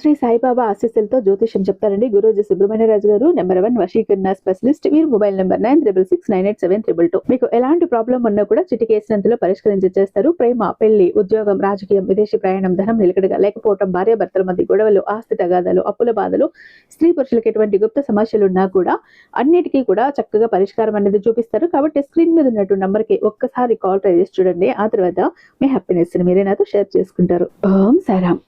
శ్రీ సాయిబాబా ఆశీస్సులతో జ్యోతిషం చెప్తారండి. గురూజీ సుబ్రహ్మణ్యరాజు గారు నెంబర్ వన్ వశీకరణ స్పెషలిస్ట్. మీరు mobile number nine triple six nine eight seven triple two. మీకు ఎలాంటి ప్రాబ్లం ఉన్నా కూడా చిటికేసినంతలో పరిష్కరించి చేస్తారు. ప్రేమ పెళ్ళి ఉద్యోగం రాజకీయం విదేశీ ప్రయాణం ధనం నిలకడగా లేకపోవడం భార్య భర్తల మధ్య గొడవలు ఆస్తి తగాదాలు అప్పుల బాధలు స్త్రీ పురుషులకు ఎటువంటి గుప్త సమస్యలు ఉన్నా కూడా అన్నిటికీ కూడా చక్కగా పరిష్కారం అనేది చూపిస్తారు. కాబట్టి స్క్రీన్ మీద ఉన్నట్టు నంబర్కి ఒక్కసారి కాల్ ట్రై చేసి చూడండి. ఆ తర్వాత మీ హ్యాపీనెస్ని మీరే నాతో షేర్ చేసుకుంటారు. ఓం సారాం.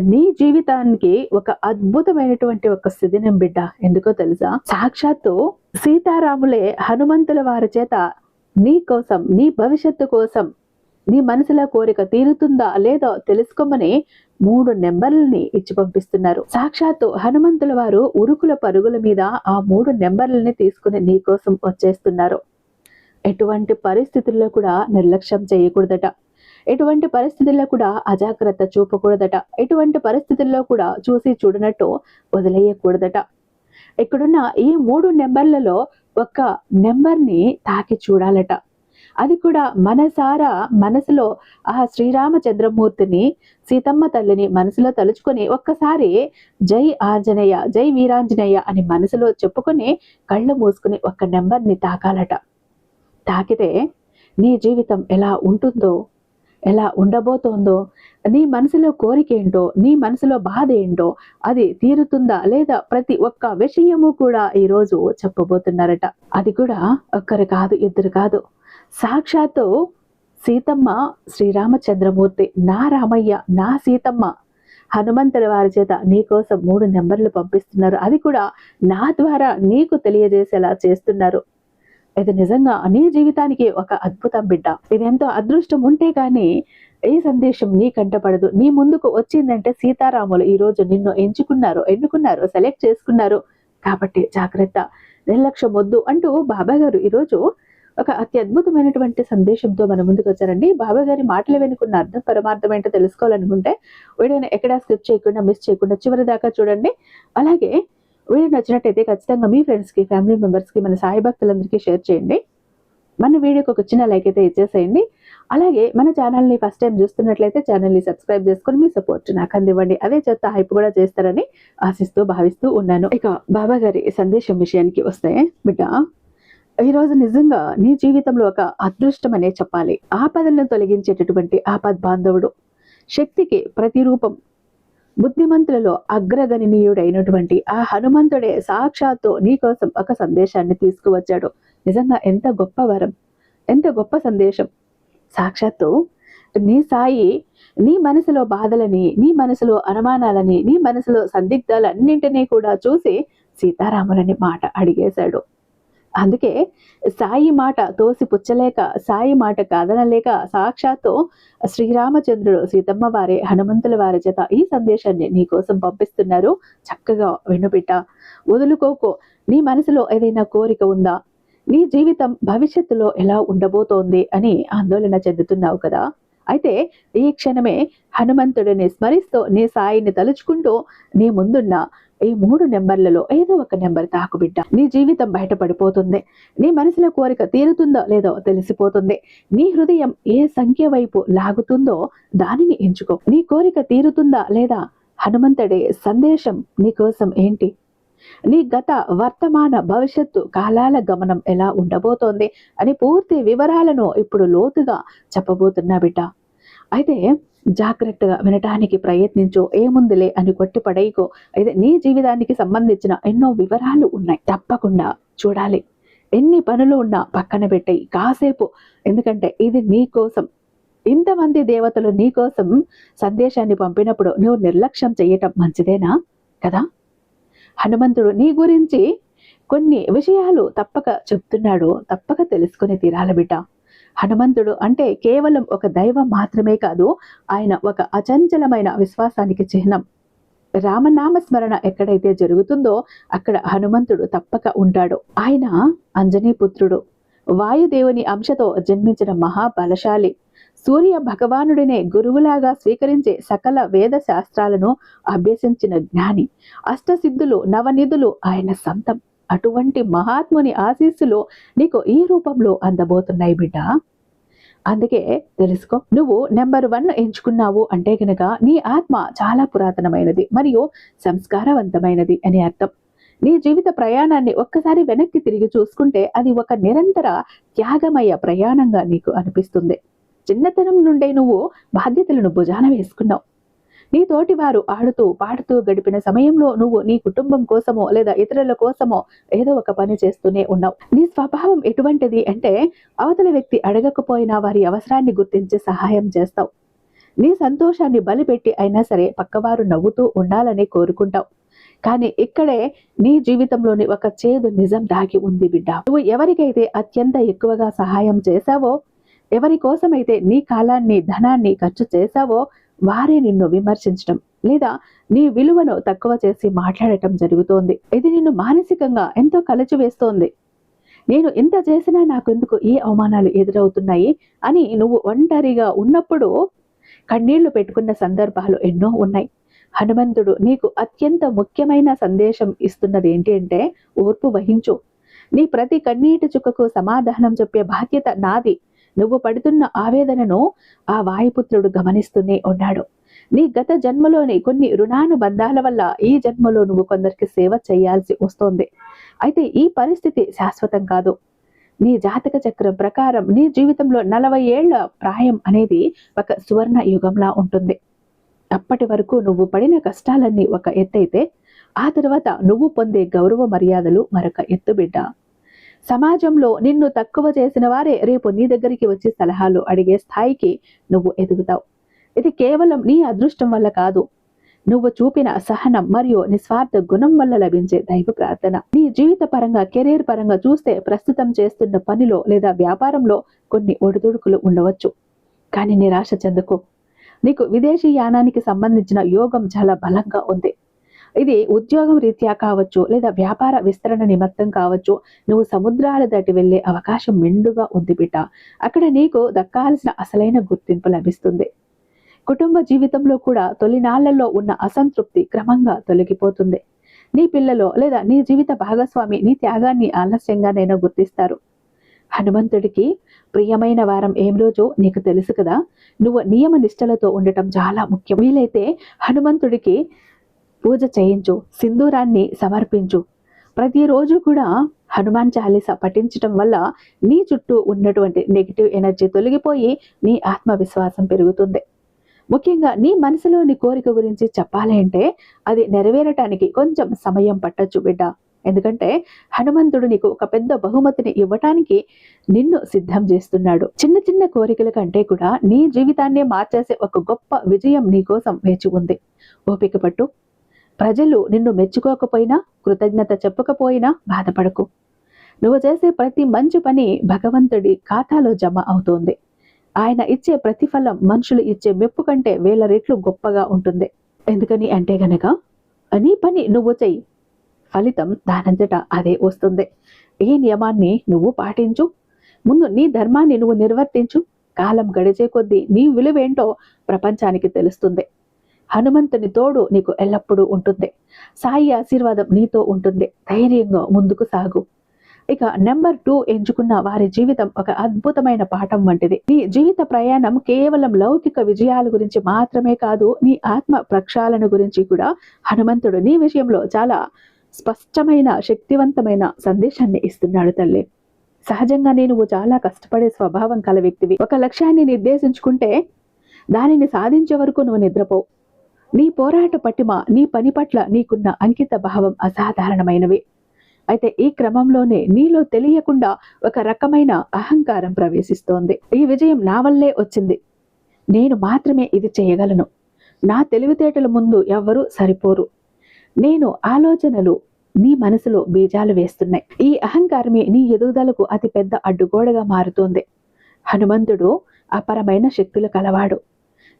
నీ జీవితానికి ఒక అద్భుతమైనటువంటి ఒక స్థితినం బిడ్డ. ఎందుకో తెలుసా? సాక్షాత్తు సీతారాములే హనుమంతుల వారి చేత నీ కోసం నీ భవిష్యత్తు కోసం నీ మనసులో కోరిక తీరుతుందా లేదో తెలుసుకోమని మూడు నెంబర్లని ఇచ్చి పంపిస్తున్నారు. సాక్షాత్తు హనుమంతుల వారు ఉరుకుల పరుగుల మీద ఆ మూడు నెంబర్లని తీసుకుని నీ కోసం వచ్చేస్తున్నారు. ఎటువంటి పరిస్థితుల్లో కూడా నిర్లక్ష్యం చేయకూడదట. ఎటువంటి పరిస్థితుల్లో కూడా అజాగ్రత్త చూపకూడదట. ఎటువంటి పరిస్థితుల్లో కూడా చూసి చూడనట్టు వదిలేయకూడదట. ఇక్కడున్న ఈ మూడు నెంబర్లలో ఒక నెంబర్ని తాకి చూడాలట. అది కూడా మనసారా మనసులో ఆ శ్రీరామచంద్రమూర్తిని సీతమ్మ తల్లిని మనసులో తలుచుకొని ఒక్కసారి జై ఆంజనేయ జై వీరాంజనేయ అని మనసులో చెప్పుకొని కళ్ళు మూసుకుని ఒక నెంబర్ని తాకాలట. తాకితే నీ జీవితం ఎలా ఉంటుందో ఎలా ఉండబోతోందో నీ మనసులో కోరిక ఏంటో నీ మనసులో బాధ ఏంటో అది తీరుతుందా లేదా ప్రతి ఒక్క విషయము కూడా ఈరోజు చెప్పబోతున్నారట. అది కూడా ఒక్కరు కాదు ఇద్దరు కాదు. సాక్షాత్తు సీతమ్మ శ్రీరామచంద్రమూర్తి నా రామయ్య నా సీతమ్మ హనుమంతుల వారి చేత నీ కోసం మూడు నెంబర్లు పంపిస్తున్నారు. అది కూడా నా ద్వారా నీకు తెలియజేసేలా చేస్తున్నారు. ఇది నిజంగా నీ జీవితానికి ఒక అద్భుతం బిడ్డ. ఇది ఎంతో అదృష్టం ఉంటే కానీ ఈ సందేశం నీ కంటపడదు నీ ముందుకు వచ్చిందంటే సీతారాములు ఈ రోజు నిన్ను ఎంచుకున్నారు ఎన్నుకున్నారు సెలెక్ట్ చేసుకున్నారు. కాబట్టి జాగ్రత్త. నిర్లక్ష్యం వద్దు అంటూ బాబా గారు ఈరోజు ఒక అత్యద్భుతమైనటువంటి సందేశంతో మన ముందుకు వచ్చారండి. బాబా గారి మాటలు వెనుకున్న అర్థం పరమార్థం ఏంటో తెలుసుకోవాలనుకుంటే వీడియోని ఎక్కడా స్కిప్ చేయకుండా మిస్ చేయకుండా చివరి దాకా చూడండి. అలాగే వీడియో నచ్చినట్టయితే ఖచ్చితంగా మీ ఫ్రెండ్స్కి ఫ్యామిలీ మెంబర్స్కి మన సాయి భక్తులందరికీ షేర్ చేయండి. మన వీడియోకి ఒక చిన్న లైక్ అయితే ఇచ్చేసేయండి. అలాగే మన ఛానల్ని ఫస్ట్ టైం చూస్తున్నట్లయితే ఛానల్ని సబ్స్క్రైబ్ చేసుకొని మీ సపోర్ట్ నాకు అందివ్వండి. అదే చెత్త హైప్ కూడా చేస్తారని ఆశిస్తూ భావిస్తూ ఉన్నాను. ఇక బాబా గారి సందేశం విషయానికి వస్తే బిడ్డ ఈరోజు నిజంగా నీ జీవితంలో ఒక అదృష్టం అనే చెప్పాలి. ఆపదలను తొలగించేటటువంటి ఆపద్ బాంధవుడు శక్తికి ప్రతిరూపం బుద్ధిమంతులలో అగ్రగణనీయుడైనటువంటి ఆ హనుమంతుడే సాక్షాత్తు నీకోసం ఒక సందేశాన్ని తీసుకువచ్చాడు. నిజంగా ఎంత గొప్ప వరం ఎంత గొప్ప సందేశం. సాక్షాత్తు నీ సాయి నీ మనసులో బాధలని నీ మనసులో అనుమానాలని నీ మనసులో సందిగ్ధాలన్నింటినీ కూడా చూసి సీతారాములని మాట అడిగేశాడు. అందుకే సాయి మాట తోసి పుచ్చలేక సాయి మాట కాదనలేక సాక్షాత్తు శ్రీరామచంద్రుడు సీతమ్మ వారి హనుమంతుల వారి చేత ఈ సందేశాన్ని నీకోసం పంపిస్తున్నారు. చక్కగా వినుబిట్ట వదులుకోకో. నీ మనసులో ఏదైనా కోరిక ఉందా? నీ జీవితం భవిష్యత్తులో ఎలా ఉండబోతోంది అని ఆందోళన చెందుతున్నావు కదా? అయితే ఈ క్షణమే హనుమంతుడిని స్మరిస్తూ నీ సాయిని తలుచుకుంటూ నీ ముందున్న ఈ మూడు నెంబర్లలో ఏదో ఒక నెంబర్ తాకుబిడ్డ నీ జీవితం బయటపడిపోతుంది. నీ మనసులో కోరిక తీరుతుందో లేదో తెలిసిపోతుంది. నీ హృదయం ఏ సంఖ్య వైపు లాగుతుందో దానిని ఎంచుకో. నీ కోరిక తీరుతుందా లేదా హనుమంతుడి సందేశం నీకోసం ఏంటి? నీ గత వర్తమాన భవిష్యత్తు కాలాల గమనం ఎలా ఉండబోతోంది అని పూర్తి వివరాలను ఇప్పుడు లోతుగా చెప్పబోతున్నా బిడ్డ. అయితే జాగ్రత్తగా వినటానికి ప్రయత్నించో. ఏముందిలే అని కొట్టి పడేయకో అయితే నీ జీవితానికి సంబంధించిన ఎన్నో వివరాలు ఉన్నాయి. తప్పకుండా చూడాలి. ఎన్ని పనులు ఉన్నా పక్కన పెట్టాయి. కాసేపు. ఎందుకంటే ఇది నీ కోసం. ఇంతమంది దేవతలు నీ కోసం సందేశాన్ని పంపినప్పుడు నువ్వు నిర్లక్ష్యం చేయటం మంచిదేనా? కదా? హనుమంతుడు నీ గురించి కొన్ని విషయాలు తప్పక చెప్తున్నాడు. తప్పక తెలుసుకుని తీరాలి బిడ్డ. హనుమంతుడు అంటే కేవలం ఒక దైవం మాత్రమే కాదు ఆయన ఒక అచంచలమైన విశ్వాసానికి చిహ్నం. రామనామ స్మరణ ఎక్కడైతే జరుగుతుందో అక్కడ హనుమంతుడు తప్పక ఉంటాడు. ఆయన అంజనీపుత్రుడు వాయుదేవుని అంశతో జన్మించిన మహాబలశాలి. సూర్య భగవానుడినే గురువులాగా స్వీకరించే సకల వేద శాస్త్రాలను అభ్యసించిన జ్ఞాని. అష్టసిద్ధులు నవనిధులు ఆయన సొంతం. అటువంటి మహాత్ముని ఆశీస్సులు నీకు ఈ రూపంలో అందబోతున్నాయి బిడ్డ. అందుకే తెలుసుకో నువ్వు నెంబర్ వన్ ఎంచుకున్నావు అంటే గనక నీ ఆత్మ చాలా పురాతనమైనది మరియు సంస్కారవంతమైనది అని అర్థం. నీ జీవిత ప్రయాణాన్ని ఒక్కసారి వెనక్కి తిరిగి చూసుకుంటే అది ఒక నిరంతర త్యాగమయ ప్రయాణంగా నీకు అనిపిస్తుంది. చిన్నతనం నుండే నువ్వు బాధ్యతలను భుజాన వేసుకున్నావు. నీ తోటి వారు ఆడుతూ పాడుతూ గడిపిన సమయంలో నువ్వు నీ కుటుంబం కోసమో లేదా ఇతరుల కోసమో ఏదో ఒక పని చేస్తూనే ఉన్నావు. నీ స్వభావం ఎటువంటిది అంటే అవతల వ్యక్తి అడగకపోయినా వారి అవసరాన్ని గుర్తించి సహాయం చేస్తావు. నీ సంతోషాన్ని బలిపెట్టి అయినా సరే పక్కవారు నవ్వుతూ ఉండాలని కోరుకుంటావు. కానీ ఇక్కడే నీ జీవితంలోని ఒక చేదు నిజం దాగి ఉంది బిడ్డ. నువ్వు ఎవరికైతే అత్యంత ఎక్కువగా సహాయం చేశావో ఎవరి కోసమైతే నీ కాలాన్ని ధనాన్ని ఖర్చు చేశావో వారే నిన్ను విమర్శించడం లేదా నీ విలువను తక్కువ చేసి మాట్లాడటం జరుగుతోంది. ఇది నిన్ను మానసికంగా ఎంతో కలచివేస్తోంది. నేను ఇంత చేసినా నాకు ఎందుకు ఈ అవమానాలు ఎదురవుతున్నాయి అని నువ్వు ఒంటరిగా ఉన్నప్పుడు కన్నీళ్ళు పెట్టుకున్న సందర్భాలు ఎన్నో ఉన్నాయి. హనుమంతుడు నీకు అత్యంత ముఖ్యమైన సందేశం ఇస్తున్నది ఏంటి అంటే ఓర్పు వహించు. నీ ప్రతి కన్నీటి చుక్కకు సమాధానం చెప్పే బాధ్యత నాది. నువ్వు పడుతున్న ఆవేదనను ఆ వాయుపుత్రుడు గమనిస్తూనే ఉన్నాడు. నీ గత జన్మలోని కొన్ని రుణానుబంధాల వల్ల ఈ జన్మలో నువ్వు కొందరికి సేవ చేయాల్సి వస్తోంది. అయితే ఈ పరిస్థితి శాశ్వతం కాదు. నీ జాతక చక్రం ప్రకారం నీ జీవితంలో నలభై ఏళ్ళ ప్రాయం అనేది ఒక సువర్ణ యుగంలా ఉంటుంది. అప్పటి వరకు నువ్వు పడిన కష్టాలన్నీ ఒక ఎత్తైతే ఆ తర్వాత నువ్వు పొందే గౌరవ మర్యాదలు మరొక ఎత్తు బిడ్డ సమాజంలో నిన్ను తక్కువ చేసిన వారే రేపు నీ దగ్గరికి వచ్చి సలహాలు అడిగే స్థాయికి నువ్వు ఎదుగుతావు. ఇది కేవలం నీ అదృష్టం వల్ల కాదు. నువ్వు చూపిన సహనం మరియు నిస్వార్థ గుణం వల్ల లభించే దైవ ప్రార్థన. నీ జీవిత పరంగా కెరీర్ పరంగా చూస్తే ప్రస్తుతం చేస్తున్న పనిలో లేదా వ్యాపారంలో కొన్ని ఒడిదుడుకులు ఉండవచ్చు. కానీ నిరాశ చెందుకు. నీకు విదేశీ యానానికి సంబంధించిన యోగం చాలా బలంగా ఉంది. ఇది ఉద్యోగం రీత్యా కావచ్చు లేదా వ్యాపార విస్తరణ నిమిత్తం కావచ్చు నువ్వు సముద్రాల దాటి వెళ్ళే అవకాశం మెండుగా ఉంది బిడ్డ. అక్కడ నీకు దక్కాల్సిన అసలైన గుర్తింపు లభిస్తుంది. కుటుంబ జీవితంలో కూడా తొలినాళ్ళలో ఉన్న అసంతృప్తి క్రమంగా తొలగిపోతుంది. నీ పిల్లలో లేదా నీ జీవిత భాగస్వామి నీ త్యాగాన్ని ఆలస్యంగానైనా గుర్తిస్తారు. హనుమంతుడికి ప్రియమైన వారం ఏం రోజు నీకు తెలుసు కదా? నువ్వు నియమ నిష్టలతో ఉండటం చాలా ముఖ్యం. వీలైతే హనుమంతుడికి పూజ చేయించు సింధూరాన్ని సమర్పించు. ప్రతిరోజు కూడా హనుమాన్ చాలీస పఠించటం వల్ల నీ చుట్టూ ఉన్నటువంటి నెగిటివ్ ఎనర్జీ తొలగిపోయి నీ ఆత్మవిశ్వాసం పెరుగుతుంది. ముఖ్యంగా నీ మనసులోని కోరిక గురించి చెప్పాలి అంటే అది నెరవేరటానికి కొంచెం సమయం పట్టొచ్చు బిడ్డ. ఎందుకంటే హనుమంతుడు నీకు ఒక పెద్ద బహుమతిని ఇవ్వటానికి నిన్ను సిద్ధం చేస్తున్నాడు. చిన్న చిన్న కోరికల కంటే కూడా నీ జీవితాన్నే మార్చేసే ఒక గొప్ప విజయం నీ కోసం వేచి ఉంది. ఓపిక పట్టు ప్రజలు నిన్ను మెచ్చుకోకపోయినా కృతజ్ఞత చెప్పకపోయినా బాధపడకు. నువ్వు చేసే ప్రతి మంచి పని భగవంతుడి ఖాతాలో జమ అవుతోంది. ఆయన ఇచ్చే ప్రతిఫలం మనుషులు ఇచ్చే మెప్పు కంటే వేల రెట్లు గొప్పగా ఉంటుంది. ఎందుకని అంటే గనక నీ పని నువ్వు చెయ్యి. ఫలితం దానంతటా అదే వస్తుంది. ఈ నియమాన్ని నువ్వు పాటించు. ముందు నీ ధర్మాన్ని నువ్వు నిర్వర్తించు. కాలం గడిచే కొద్దీ నీ విలువేంటో ప్రపంచానికి తెలుస్తుంది. హనుమంతుని తోడు నీకు ఎల్లప్పుడూ ఉంటుంది. సాయి ఆశీర్వాదం నీతో ఉంటుంది. ధైర్యంగా ముందుకు సాగు. ఇక నెంబర్ టూ ఎంచుకున్న వారి జీవితం ఒక అద్భుతమైన పాఠం వంటిది. నీ జీవిత ప్రయాణం కేవలం లౌకిక విజయాల గురించి మాత్రమే కాదు నీ ఆత్మ ప్రక్షాళన గురించి కూడా హనుమంతుడు నీ విషయంలో చాలా స్పష్టమైన శక్తివంతమైన సందేశాన్ని ఇస్తున్నాడు తల్లి. సహజంగానే నువ్వు చాలా కష్టపడే స్వభావం కల వ్యక్తివి. ఒక లక్ష్యాన్ని నిర్దేశించుకుంటే దానిని సాధించే వరకు నువ్వు నిద్రపోవు. నీ పోరాట పట్టిమ నీ పని పట్ల నీకున్న అంకిత భావం అసాధారణమైనవి. అయితే ఈ క్రమంలోనే నీలో తెలియకుండా ఒక రకమైన అహంకారం ప్రవేశిస్తోంది. ఈ విజయం నా వల్లే వచ్చింది. నేను మాత్రమే ఇది చేయగలను. నా తెలివితేటల ముందు ఎవ్వరూ సరిపోరు. నేను ఆలోచనలు నీ మనసులో బీజాలు వేస్తున్నాయి. ఈ అహంకారమే నీ ఎదుగుదలకు అతి పెద్ద అడ్డుగోడగా మారుతోంది. హనుమంతుడు అపరమైన శక్తులు కలవాడు.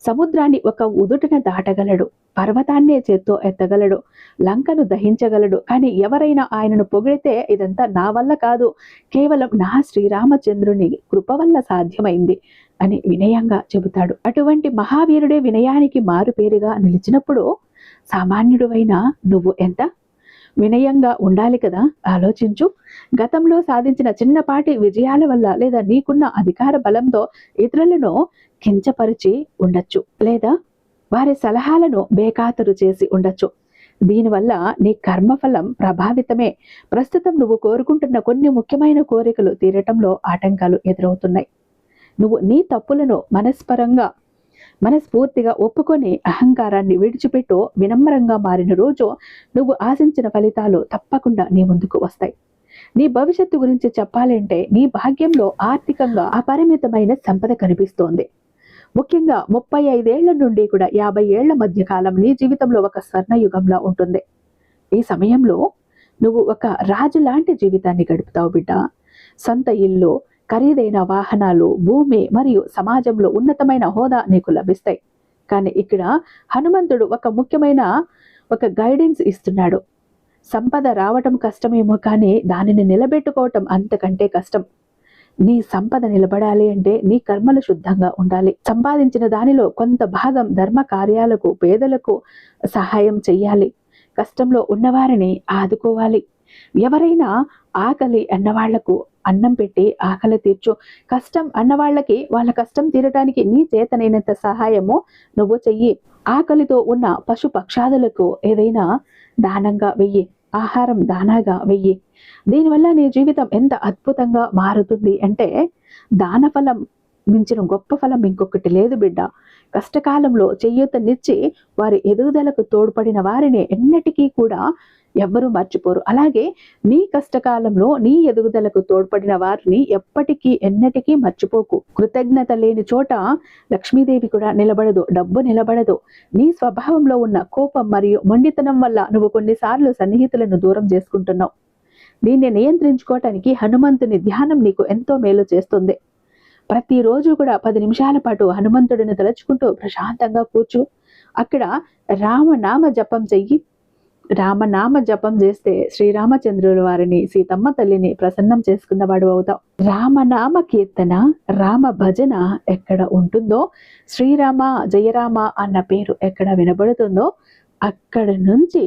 సముద్రాన్ని ఒక ఉదుటన దాటగలడు. పర్వతాన్నే చేత్తో ఎత్తగలడు. లంకను దహించగలడు కానీ ఎవరైనా ఆయనను పొగిడితే ఇదంతా నా వల్ల కాదు. కేవలం నా శ్రీరామచంద్రుని కృప వల్ల సాధ్యమైంది అని వినయంగా చెబుతాడు. అటువంటి మహావీరుడే వినయానికి మారుపేరుగా నిలిచినప్పుడు సామాన్యుడువైన నువ్వు ఎంత వినయంగా ఉండాలి కదా? ఆలోచించు. గతంలో సాధించిన చిన్నపాటి విజయాల వల్ల లేదా నీకున్న అధికార బలంతో ఇతరులను కించపరిచి ఉండొచ్చు. లేదా వారి సలహాలను బేఖాతరు చేసి ఉండొచ్చు. దీనివల్ల నీ కర్మఫలం ప్రభావితమే. ప్రస్తుతం నువ్వు కోరుకుంటున్న కొన్ని ముఖ్యమైన కోరికలు తీరటంలో ఆటంకాలు ఎదురవుతున్నాయి. నువ్వు నీ తప్పులను మనస్పరంగా మనస్ఫూర్తిగా ఒప్పుకొని అహంకారాన్ని విడిచిపెట్టు వినమ్రంగా మారిన రోజు నువ్వు ఆశించిన ఫలితాలు తప్పకుండా నీ ముందుకు వస్తాయి. నీ భవిష్యత్తు గురించి చెప్పాలంటే నీ భాగ్యంలో ఆర్థికంగా అపరిమితమైన సంపద కనిపిస్తోంది. ముఖ్యంగా ముప్పై ఐదేళ్ళ నుండి కూడా యాభై ఏళ్ళ మధ్య కాలం నీ జీవితంలో ఒక స్వర్ణయుగంలా ఉంటుంది. ఈ సమయంలో నువ్వు ఒక రాజు లాంటి జీవితాన్ని గడుపుతావు బిడ్డ. సొంత ఇల్లు ఖరీదైన వాహనాలు భూమి మరియు సమాజంలో ఉన్నతమైన హోదా నీకు లభిస్తాయి. కానీ ఇక్కడ హనుమంతుడు ఒక ముఖ్యమైన ఒక గైడెన్స్ ఇస్తున్నాడు. సంపద రావటం కష్టమేమో కానీ దానిని నిలబెట్టుకోవటం అంతకంటే కష్టం. నీ సంపద నిలబడాలి అంటే నీ కర్మలు శుద్ధంగా ఉండాలి. సంపాదించిన దానిలో కొంత భాగం ధర్మ కార్యాలకు పేదలకు సహాయం చెయ్యాలి. కష్టంలో ఉన్నవారిని ఆదుకోవాలి. ఎవరైనా ఆకలి అన్నవాళ్ళకు అన్నం పెట్టి ఆకలి తీర్చు. కష్టం అన్నవాళ్ళకి వాళ్ళ కష్టం తీరటానికి నీ చేతనైనంత సహాయము నువ్వు చెయ్యి. ఆకలితో ఉన్న పశు పక్షాదులకు ఏదైనా దానంగా వెయ్యి. ఆహారం దానాగా వెయ్యి. దీనివల్ల నీ జీవితం ఎంత అద్భుతంగా మారుతుంది అంటే దానఫలం మించిన గొప్ప ఫలం ఇంకొకటి లేదు బిడ్డ. కష్టకాలంలో చెయ్యూతనిచ్చి వారి ఎదుగుదలకు తోడ్పడిన వారిని ఎన్నటికీ కూడా ఎవ్వరూ మర్చిపోరు. అలాగే నీ కష్టకాలంలో నీ ఎదుగుదలకు తోడ్పడిన వారిని ఎప్పటికీ ఎన్నటికీ మర్చిపోకు. కృతజ్ఞత లేని చోట లక్ష్మీదేవి కూడా నిలబడదు డబ్బు నిలబడదు. నీ స్వభావంలో ఉన్న కోపం మరియు మొండితనం వల్ల నువ్వు కొన్నిసార్లు సన్నిహితులను దూరం చేసుకుంటున్నావు. దీన్ని నియంత్రించుకోవటానికి హనుమంతుని ధ్యానం నీకు ఎంతో మేలు చేస్తుంది. ప్రతిరోజు కూడా పది నిమిషాల పాటు హనుమంతుడిని తలుచుకుంటూ ప్రశాంతంగా కూర్చు. అక్కడ రామనామ జపం చెయ్యి. రామనామ జపం చేస్తే శ్రీరామచంద్రుల వారిని సీతమ్మ తల్లిని ప్రసన్నం చేసుకున్నవాడు అవుతావు. రామనామ కీర్తన రామ భజన ఎక్కడ ఉంటుందో శ్రీరామ జయరామ అన్న పేరు ఎక్కడ వినబడుతుందో అక్కడ నుంచి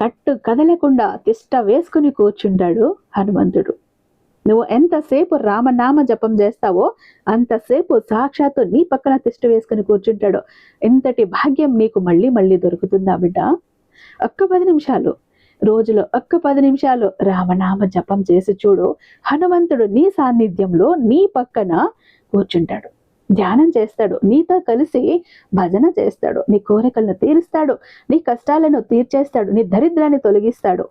కట్టు కదలకుండా తిష్ట వేసుకుని కూర్చుంటాడు హనుమంతుడు. నువ్వు ఎంతసేపు రామనామ జపం చేస్తావో అంతసేపు సాక్షాత్తు నీ పక్కన తిష్ట వేసుకుని కూర్చుంటాడు. ఎంతటి భాగ్యం నీకు మళ్ళీ మళ్ళీ దొరుకుతుందా బిడ్డ? ఒక్క పది నిమిషాలు. రోజులో ఒక్క పది నిమిషాలు రామనామ జపం చేసి చూడు. హనుమంతుడు నీ సాన్నిధ్యంలో నీ పక్కన కూర్చుంటాడు. ధ్యానం చేస్తాడు. నీతో కలిసి భజన చేస్తాడు. నీ కోరికలను తీరుస్తాడు. నీ కష్టాలను తీర్చేస్తాడు. నీ దరిద్రాన్ని తొలగిస్తాడు.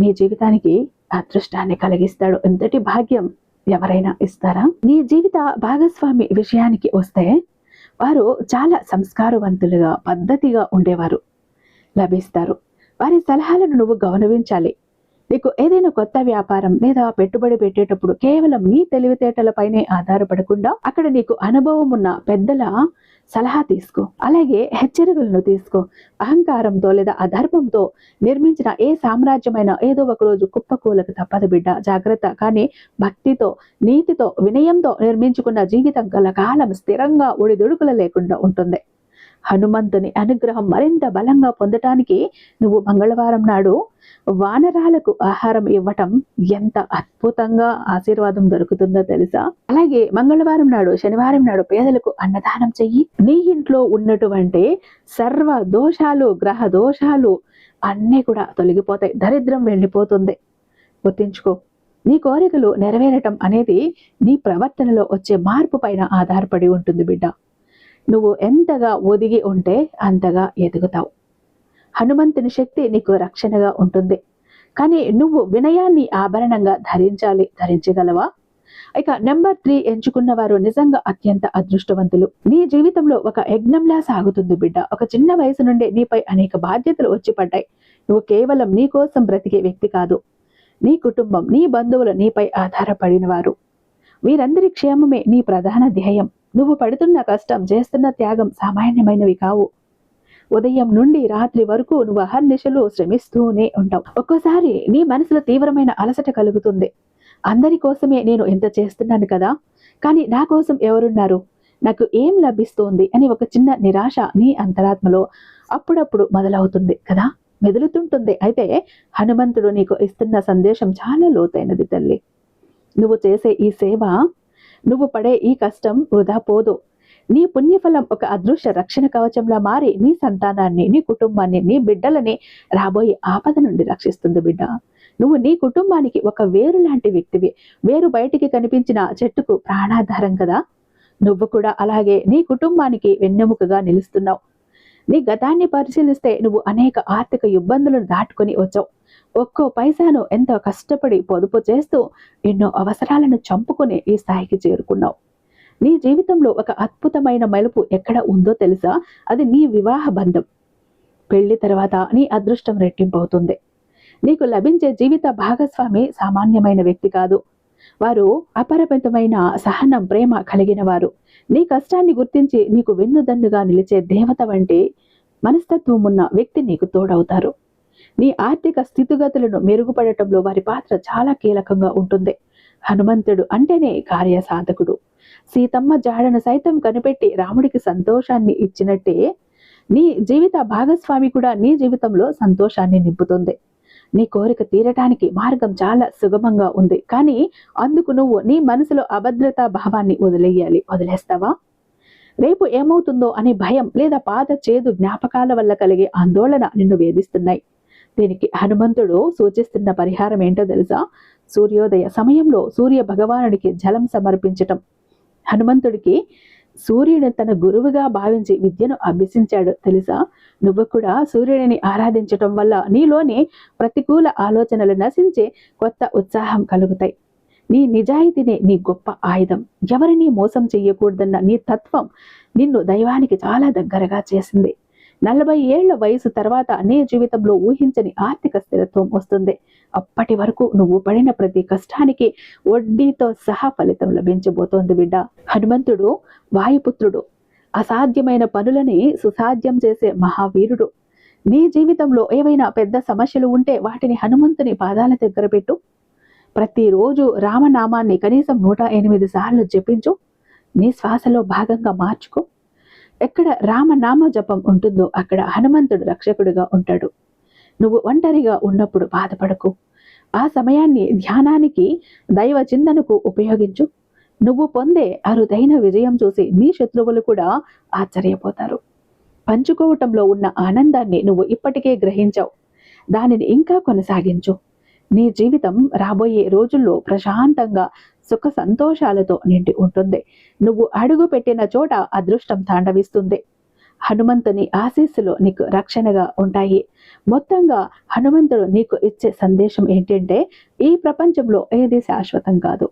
నీ జీవితానికి అదృష్టాన్ని కలిగిస్తాడు. ఎంతటి భాగ్యం ఎవరైనా ఇస్తారా? నీ జీవిత భాగస్వామి విషయానికి వస్తే వారు చాలా సంస్కారవంతులుగా పద్ధతిగా ఉండేవారు. లభిస్తారు. వారి సలహాలను నువ్వు గౌరవించాలి. నీకు ఏదైనా కొత్త వ్యాపారం లేదా పెట్టుబడి పెట్టేటప్పుడు కేవలం నీ తెలివితేటలపైనే ఆధారపడకుండా అక్కడ నీకు అనుభవం ఉన్న పెద్దల సలహా తీసుకో. అలాగే హెచ్చరికలను తీసుకో. అహంకారంతో లేదా అధర్మంతో నిర్మించిన ఏ సామ్రాజ్యమైన ఏదో ఒక రోజు కుప్పకూలకు తప్పదు బిడ్డ. జాగ్రత్త. కానీ భక్తితో నీతితో వినయంతో నిర్మించుకున్న జీవితం కలకాలం స్థిరంగా ఒడిదుడుకులు లేకుండా ఉంటుంది. హనుమంతుని అనుగ్రహం మరింత బలంగా పొందటానికి నువ్వు మంగళవారం నాడు వానరాలకు ఆహారం ఇవ్వటం ఎంత అద్భుతంగా ఆశీర్వాదం దొరుకుతుందో తెలుసా? అలాగే మంగళవారం నాడు శనివారం నాడు పేదలకు అన్నదానం చెయ్యి. నీ ఇంట్లో ఉన్నటువంటి సర్వ దోషాలు గ్రహ దోషాలు అన్నీ కూడా తొలగిపోతాయి. దరిద్రం వెళ్ళిపోతుంది. గుర్తించుకో నీ కోరికలు నెరవేరటం అనేది నీ ప్రవర్తనలో వచ్చే మార్పు పైన ఆధారపడి ఉంటుంది బిడ్డ. నువ్వు ఎంతగా ఒదిగి ఉంటే అంతగా ఎదుగుతావు. హనుమంతుని శక్తి నీకు రక్షణగా ఉంటుంది. కానీ నువ్వు వినయాన్ని ఆభరణంగా ధరించాలి ధరించగలవా? ఇక నెంబర్ త్రీ ఎంచుకున్న వారు నిజంగా అత్యంత అదృష్టవంతులు. నీ జీవితంలో ఒక యజ్ఞంలా సాగుతుంది బిడ్డ. ఒక చిన్న వయసు నుండే నీపై అనేక బాధ్యతలు వచ్చి పడ్డాయి. నువ్వు కేవలం నీ కోసం బ్రతికే వ్యక్తి కాదు. నీ కుటుంబం నీ బంధువులు నీపై ఆధారపడిన వారు వీరందరి క్షేమమే నీ ప్రధాన ధ్యేయం. నువ్వు పడుతున్న కష్టం చేస్తున్న త్యాగం సామాన్యమైనవి కావు. ఉదయం నుండి రాత్రి వరకు నువ్వు అహర్నిశలు శ్రమిస్తూనే ఉంటావు ఒక్కోసారి నీ మనసులో తీవ్రమైన అలసట కలుగుతుంది. అందరి కోసమే నేను ఎంత చేస్తున్నాను కదా కానీ నా కోసం ఎవరున్నారు? నాకు ఏం లభిస్తోంది అని ఒక చిన్న నిరాశ నీ అంతరాత్మలో అప్పుడప్పుడు మొదలవుతుంది కదా మెదులుతుంటుంది. అయితే హనుమంతుడు నీకు ఇస్తున్న సందేశం చాలా లోతైనది తల్లి. నువ్వు చేసే ఈ సేవ నువ్వు పడే ఈ కష్టం వృధా పోదు. నీ పుణ్యఫలం ఒక అదృశ్య రక్షణ కవచంలా మారి నీ సంతానాన్ని నీ కుటుంబాన్ని నీ బిడ్డలని రాబోయే ఆపద నుండి రక్షిస్తుంది బిడ్డ. నువ్వు నీ కుటుంబానికి ఒక వేరు లాంటి వ్యక్తివి. వేరు బయటికి కనిపించిన చెట్టుకు ప్రాణాధారం కదా. నువ్వు కూడా అలాగే నీ కుటుంబానికి వెన్నెముకగా నిలుస్తున్నావు. నీ గతాన్ని పరిశీలిస్తే నువ్వు అనేక ఆర్థిక ఇబ్బందులను దాటుకొని వచ్చావు. ఒక్కో పైసాను ఎంతో కష్టపడి పొదుపు చేస్తూ ఎన్నో అవసరాలను చంపుకొని ఈ స్థాయికి చేరుకున్నావు. నీ జీవితంలో ఒక అద్భుతమైన మలుపు ఎక్కడ ఉందో తెలుసా? అది నీ వివాహ బంధం. పెళ్ళి తర్వాత నీ అదృష్టం రెట్టింపవుతుంది. నీకు లభించే జీవిత భాగస్వామి సామాన్యమైన వ్యక్తి కాదు. వారు అపరిమితమైన సహనం ప్రేమ కలిగిన వారు. నీ కష్టాన్ని గుర్తించి నీకు వెన్నుదన్నుగా నిలిచే దేవత వంటి మనస్తత్వం ఉన్న వ్యక్తి నీకు తోడవుతారు. నీ ఆర్థిక స్థితిగతులను మెరుగుపడటంలో వారి పాత్ర చాలా కీలకంగా ఉంటుంది. హనుమంతుడు అంటేనే కార్యసాధకుడు. సీతమ్మ జాడను సైతం కనిపెట్టి రాముడికి సంతోషాన్ని ఇచ్చినట్టే నీ జీవిత భాగస్వామి కూడా నీ జీవితంలో సంతోషాన్ని నింపుతుంది. నీ కోరిక తీరటానికి మార్గం చాలా సుగమంగా ఉంది. కానీ అందుకు నువ్వు నీ మనసులో అభద్రతా భావాన్ని వదిలేయాలి. వదిలేస్తావా? రేపు ఏమవుతుందో అనే భయం లేదా పాత చేదు జ్ఞాపకాల వల్ల కలిగే ఆందోళన నిన్ను వేధిస్తున్నాయి. దీనికి హనుమంతుడు సూచిస్తున్న పరిహారం ఏంటో తెలుసా? సూర్యోదయ సమయంలో సూర్య భగవానుడికి జలం సమర్పించటం. హనుమంతుడికి సూర్యుని తన గురువుగా భావించి విద్యను అభ్యసించాడు. తెలుసా? నువ్వు కూడా సూర్యుడిని ఆరాధించటం వల్ల నీలోని ప్రతికూల ఆలోచనలు నశించి కొత్త ఉత్సాహం కలుగుతాయి. నీ నిజాయితీనే నీ గొప్ప ఆయుధం. ఎవరిని మోసం చేయకూడదన్న నీ తత్వం నిన్ను దైవానికి చాలా దగ్గరగా చేసింది. నలభై ఏళ్ళ వయసు తర్వాత నీ జీవితంలో ఊహించని ఆర్థిక స్థిరత్వం వస్తుంది. అప్పటి వరకు నువ్వు పడిన ప్రతి కష్టానికి వడ్డీతో సహా ఫలితం లభించబోతోంది బిడ్డ. హనుమంతుడు వాయుపుత్రుడు అసాధ్యమైన పనులని సుసాధ్యం చేసే మహావీరుడు. నీ జీవితంలో ఏవైనా పెద్ద సమస్యలు ఉంటే వాటిని హనుమంతుని పాదాల దగ్గర పెట్టు. ప్రతిరోజు రామనామాన్ని కనీసం నూట ఎనిమిది సార్లు జపించు. నీ శ్వాసలో భాగంగా మార్చుకో. ఎక్కడ రామనామ జపం ఉంటుందో అక్కడ హనుమంతుడు రక్షకుడిగా ఉంటాడు. నువ్వు ఒంటరిగా ఉన్నప్పుడు బాధపడకు. ఆ సమయాన్ని ధ్యానానికి దైవ చింతనకు ఉపయోగించు. నువ్వు పొందే అరుదైన విజయం చూసి నీ శత్రువులు కూడా ఆశ్చర్యపోతారు. పంచుకోవటంలో ఉన్న ఆనందాన్ని నువ్వు ఇప్పటికే గ్రహించావు. దానిని ఇంకా కొనసాగించు. నీ జీవితం రాబోయే రోజుల్లో ప్రశాంతంగా సుఖ సంతోషాలతో నిండి ఉంటుంది. నువ్వు అడుగు పెట్టిన చోట అదృష్టం తాండవిస్తుంది. హనుమంతుని ఆశీస్సులు నీకు రక్షణగా ఉంటాయి. మొత్తంగా హనుమంతుడు నీకు ఇచ్చే సందేశం ఏంటంటే ఈ ప్రపంచంలో ఏది శాశ్వతం కాదు.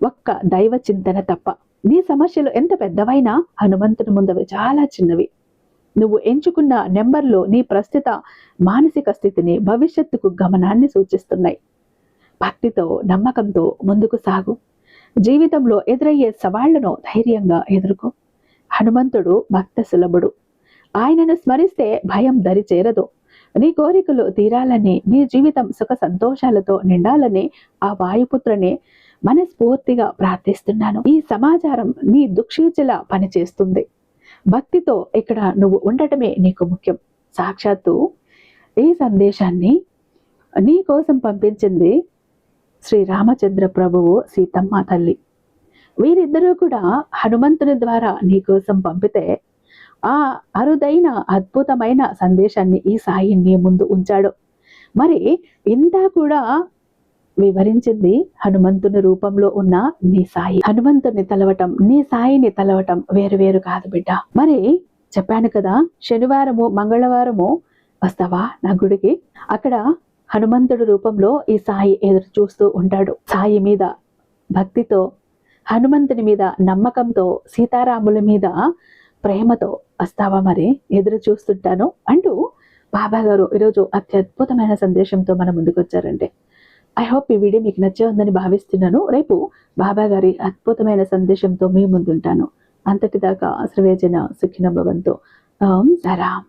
ఒక్క దైవ చింతన తప్ప. నీ సమస్యలు ఎంత పెద్దవైనా హనుమంతుని ముందవి చాలా చిన్నవి. నువ్వు ఎంచుకున్న నెంబర్లు నీ ప్రస్తుత మానసిక స్థితిని భవిష్యత్తుకు గమనాన్ని సూచిస్తున్నాయి. భక్తితో నమ్మకంతో ముందుకు సాగు. జీవితంలో ఎదురయ్యే సవాళ్ళను ధైర్యంగా ఎదుర్కో. హనుమంతుడు భక్త సులభుడు. ఆయనను స్మరిస్తే భయం దరి చేరదు. నీ కోరికలు తీరాలని నీ జీవితం సుఖ సంతోషాలతో నిండాలని ఆ వాయుపుత్రని మనస్ఫూర్తిగా ప్రార్థిస్తున్నాను. ఈ సమాచారం నీ దుక్షీచలా పనిచేస్తుంది. భక్తితో ఇక్కడ నువ్వు ఉండటమే నీకు ముఖ్యం. సాక్షాత్తు ఈ సందేశాన్ని నీ కోసం పంపించింది శ్రీ రామచంద్ర ప్రభువు సీతమ్మ తల్లి. వీరిద్దరూ కూడా హనుమంతుని ద్వారా నీ కోసం పంపితే ఆ అరుదైన అద్భుతమైన సందేశాన్ని ఈ సాయి నీ ముందు ఉంచాడు. మరి ఇంత కూడా వివరించింది హనుమంతుని రూపంలో ఉన్న నీ సాయి. హనుమంతుని తలవటం నీ సాయిని తలవటం వేరు వేరు కాదు బిడ్డ. మరి చెప్పాను కదా శనివారము మంగళవారము వస్తావా నా గుడికి? అక్కడ హనుమంతుడి రూపంలో ఈ సాయి ఎదురు చూస్తూ ఉంటాడు. సాయి మీద భక్తితో హనుమంతుని మీద నమ్మకంతో సీతారాముల మీద ప్రేమతో వస్తావా మరి? ఎదురు చూస్తుంటాను అంటూ బాబా గారు ఈరోజు అత్యద్భుతమైన సందేశంతో మన ముందుకు వచ్చారండి. ఐ హోప్ ఈ వీడియో మీకు నచ్చే ఉందని భావిస్తున్నాను. రేపు బాబా గారి అద్భుతమైన సందేశంతో మీ ముందుంటాను. అంతటిదాకా సర్వేజన సుఖిన భవంతో. ఓం సరాం.